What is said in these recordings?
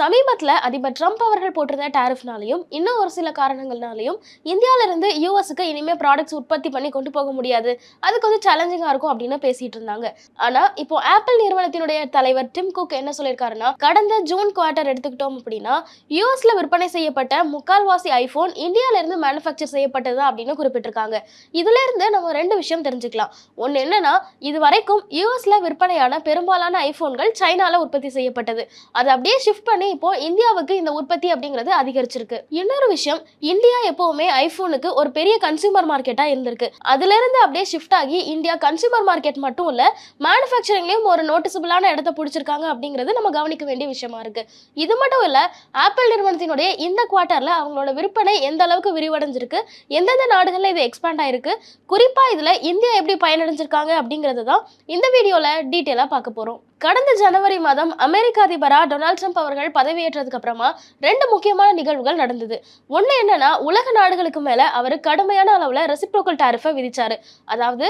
சமீபத்தில் அதிபர் ட்ரம்ப் அவர்கள் போட்டிருந்த டேரிஃப்னாலையும் இன்னும் ஒரு சில காரணங்கள்னாலையும் இந்தியாவிலிருந்து யூஎஸ்க்கு இனிமேல் ப்ராடக்ட்ஸ் உற்பத்தி பண்ணி கொண்டு போக முடியாது. அது கொஞ்சம் சேலஞ்சிங்காக இருக்கும் அப்படின்னு பேசிட்டு இருந்தாங்க. ஆனால் இப்போ ஆப்பிள் நிறுவனத்தினுடைய தலைவர் டிம் குக் என்ன சொல்லியிருக்காருன்னா கடந்த ஜூன் குவார்ட்டர் எடுத்துக்கிட்டோம் அப்படின்னா யூஎஸ்ல விற்பனை செய்யப்பட்ட முக்கால்வாசி ஐஃபோன் இந்தியாவிலிருந்து மேனுஃபேக்சர் செய்யப்பட்டது அப்படின்னு குறிப்பிட்டிருக்காங்க. இதிலிருந்து நம்ம ரெண்டு விஷயம் தெரிஞ்சுக்கலாம். ஒன்று என்னன்னா இது வரைக்கும் யூஎஸ்ல விற்பனையான பெரும்பாலான ஐஃபோன்கள் சைனாவில் உற்பத்தி செய்யப்பட்டது. அதை அப்படியே ஷிஃப்ட் பண்ணி இப்போ இந்தியாவுக்கு இந்த உற்பத்தி அப்படிங்கிறது அதிகரிச்சிருக்கு. இன்னொரு விஷயம் இந்தியா எப்பவுமே ஐபோனுக்கு ஒரு பெரிய கன்சியூமர் மார்க்கெட்டா இருந்திருக்கு. அதுல இருந்து அப்படியே ஷிஃப்ட் ஆகி இந்தியா கன்சியூமர் மார்க்கெட் மட்டும் இல்ல மேனுஃபேக்சரிங்லயும் ஒரு நோட்டிசபிளான இடத்த பிடிச்சிருக்காங்க அப்படிங்கிறது நம்ம கவனிக்க வேண்டிய விஷயமா இருக்கு. இது மட்டும் இல்ல ஆப்பிள் நிறுவனத்தினுடைய இந்த குவார்ட்டர்ல அவங்களோட விற்பனை எந்த அளவுக்கு விரிவடைஞ்சிருக்கு எந்தெந்த நாடுகள்ல இது எக்ஸ்பேண்ட் ஆயிருக்கு குறிப்பா இதுல இந்தியா எப்படி பயனடைஞ்சிருக்காங்க அப்படிங்கிறது தான் இந்த வீடியோல டீட்டெயிலா பார்க்க போறோம். கடந்த ஜனவரி மாதம் அமெரிக்க அதிபராக டொனால்ட் ட்ரம்ப் அவர்கள் பதவியேற்றதுக்கு அப்புறமா ரெண்டு முக்கியமான நிகழ்வுகள் நடந்தது. ஒன்று என்னன்னா உலக நாடுகளுக்கு மேலே அவர் கடுமையான அளவில் ரெசிப்ரோக்கல் டாரிஃபை விதித்தார் அதாவது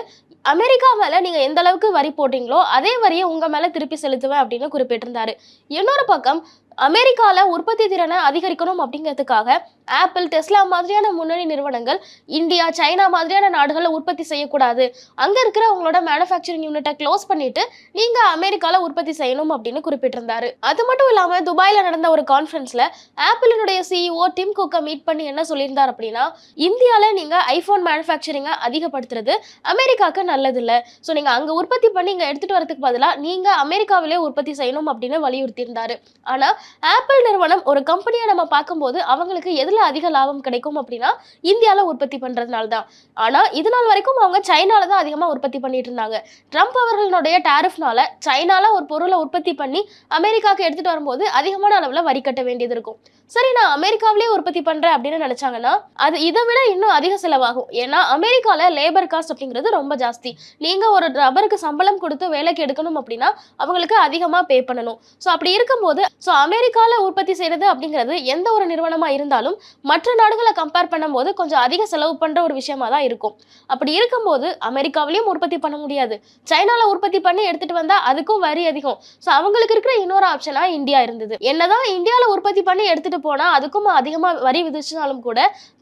அமெரிக்கா மேலே நீங்கள் எந்த அளவுக்கு வரி போட்டீங்களோ அதே வரியை உங்கள் மேலே திருப்பி செலுத்துவேன் அப்படின்னு குறிப்பிட்டிருந்தாரு. இன்னொரு பக்கம் அமெரிக்காவில் உற்பத்தி திறனை அதிகரிக்கணும் அப்படிங்கிறதுக்காக ஆப்பிள் டெஸ்லா மாதிரியான முன்னணி நிறுவனங்கள் இந்தியா சைனா மாதிரியான நாடுகளில் உற்பத்தி செய்யக்கூடாது. அங்கே இருக்கிற உங்களோட மேனுஃபேக்சரிங் யூனிட்டை க்ளோஸ் பண்ணிட்டு நீங்கள் அமெரிக்காவில் உற்பத்தி செய்யணும் அப்படின்னு குறிப்பிட்டிருந்தாரு. அது மட்டும் இல்லாமல் துபாயில் நடந்த ஒரு கான்ஃபரன்ஸில் ஆப்பிளினுடைய சிஇஓ டிம் குக்கை மீட் பண்ணி என்ன சொல்லியிருந்தார் அப்படின்னா இந்தியாவில் நீங்கள் ஐஃபோன் மேனுஃபேக்சரிங்கை அதிகப்படுத்துறது அமெரிக்காவுக்கு நல்லது ஸோ நீங்கள் அங்கே உற்பத்தி பண்ணி இங்கே எடுத்துகிட்டு வரதுக்கு பதிலாக நீங்கள் அமெரிக்காவிலே உற்பத்தி செய்யணும் அப்படின்னு வலியுறுத்தியிருந்தாரு. ஆனால் ஆப்பிள் நிறுவனம் ஒரு கம்பெனியை நம்ம பார்க்கும்போது அவங்களுக்கு எதில் அதிக லாபம் கிடைக்கும் அப்படின்னா இந்தியாவில் உற்பத்தி பண்றதுனால தான் ஆனா இது நாள் வரைக்கும் அவங்க சைனால தான் அதிகமா உற்பத்தி பண்ணிட்டு இருந்தாங்க. ட்ரம்ப் அவர்களுடைய டாரிஃப்னால சைனால ஒரு பொருளை உற்பத்தி பண்ணி அமெரிக்காவுக்கு எடுத்துகிட்டு வரும்போது அதிகமான அளவில் வரி கட்ட வேண்டியது இருக்கும். சரி நான் அமெரிக்காவிலே உற்பத்தி பண்றேன் அப்படின்னு நினைச்சாங்கன்னா அது இதை விட இன்னும் அதிக செலவாகும். ஏன்னா அமெரிக்காவில் லேபர் காஸ்ட் அப்படிங்கிறது ரொம்ப ஜாஸ்தி. நீங்க ஒரு நபருக்கு சம்பளம் கொடுத்து வேலைக்கு எடுக்கணும் அப்படின்னா அவங்களுக்கு அதிகமாக பே பண்ணணும். ஸோ அப்படி இருக்கும்போது ஸோ அமெரிக்கால உற்பத்தி செய்யறது அப்படிங்கிறது எந்த ஒரு நிறுவனமா இருந்தாலும் மற்ற நாடுகளை கம்பேர் பண்ணும்போது கொஞ்சம் அதிக செலவு பண்ற ஒரு விஷயமா தான் இருக்கும். அப்படி இருக்கும்போது அமெரிக்காவிலையும் உற்பத்தி பண்ண முடியாது. சைனால உற்பத்தி பண்ணி எடுத்துட்டு வந்தா அதுக்கும் வரி அதிகம். ஸோ அவங்களுக்கு இருக்கிற இன்னொரு ஆப்ஷனா இந்தியா இருந்தது. என்னதான் இந்தியால உற்பத்தி பண்ணி எடுத்துட்டு போனா அதுக்கும் அதிகமா வரி விதிச்சாலும் கூட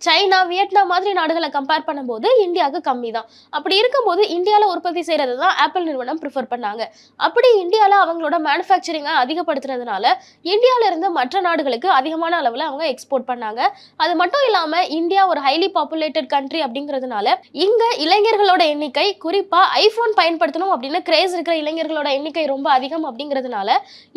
சைனா வியட்நாம் மாதிரி நாடுகளை கம்பேர் பண்ணும்போது இந்தியாவுக்கு கம்மி தான். அப்படி இருக்கும்போது இந்தியால உற்பத்தி செய்யறது தான் ஆப்பிள் நிறுவனம் ப்ரிஃபர் பண்ணாங்க. அப்படி இந்தியால அவங்களோட மேனுஃபேக்சரிங்கை அதிகப்படுத்துறதுனால இந்தியால இருந்து மற்ற நாடுகளுக்கு அதிகமான அளவில் அவங்க எக்ஸ்போர்ட் பண்ணாங்க. அது மட்டும் இல்லாம இந்தியா ஒரு ஹைலி பாப்புலேட்டட் கண்ட்ரி அப்படிங்கிறதுனால இங்க இளைஞர்களோட எண்ணிக்கை குறிப்பா ஐபோன் பயன்படுத்தணும் அப்படின்னு கிரேஸ் இருக்கிற இளைஞர்களோட எண்ணிக்கை ரொம்ப அதிகம் அப்படிங்கிறதுனால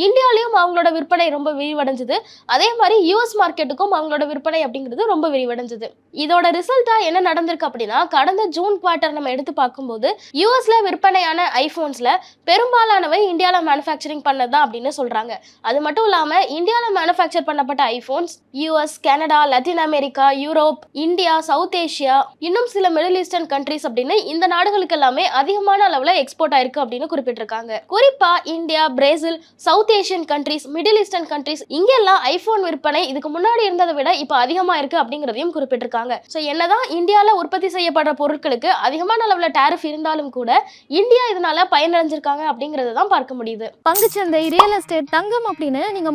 இந்தியாலையும் அவங்களோட விற்பனை ரொம்ப விரிவடைஞ்சது. அதே மாதிரி யூஎஸ் மார்க்கெட்டுக்கும் அவங்களோட விற்பனை அப்படிங்கிறது ரொம்ப விரிவடைஞ்சது. இதோட ரிசல்ட்டா என்ன நடந்திருக்கு அப்படின்னா கடந்த ஜூன் குவார்ட்டர் நம்ம எடுத்து பார்க்கும்போது யூஎஸ்ல விற்பனையான ஐபோன்ஸ்ல பெரும்பாலானவை இந்தியாவில் மேனுஃபேக்சரிங் பண்ணதான் அப்படின்னு சொல்றாங்க. அது மட்டும் இல்லாம இந்தியாவில் மேனுஃபேக்சர் பண்ணப்பட்ட iPhones US Canada Latin America Europe India South Asia இன்னும் சில மிடில் ஈஸ்டர்ன் கண்ட்ரிஸ் அப்படின்னு இந்த நாடுகளுக்கு எல்லாமே அதிகமான அளவுல எக்ஸ்போர்ட் ஆயிருக்கு அப்படின்னு குறிப்பிட்டிருக்காங்க. குறிப்பா India Brazil South Asian countries Middle Eastern countries இங்கெல்லாம் ஐபோன் விற்பனை இதுக்கு முன்னாடி இருந்ததை விட இப்போ அதிகமா இருக்கு அப்படிங்கிறதையும் குறிப்பிட்டிருக்காங்க. ஸோ என்னதான் இந்தியாவில் உற்பத்தி செய்யப்படுற பொருட்களுக்கு அதிகமான அளவுல டேரிஃப் இருந்தாலும் கூட இந்தியா இதனால பயனடைஞ்சிருக்காங்க அப்படிங்கறத தான் பார்க்க முடியுது. பங்குச்சந்தை ரியல் எஸ்டேட் தங்கம் அப்படின்னு நீங்க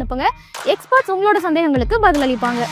அனுப்புங்க. எக்ஸ்பர்ட்ஸ் உங்களோட சந்தேகங்களுக்கு பதிலளிப்பாங்க.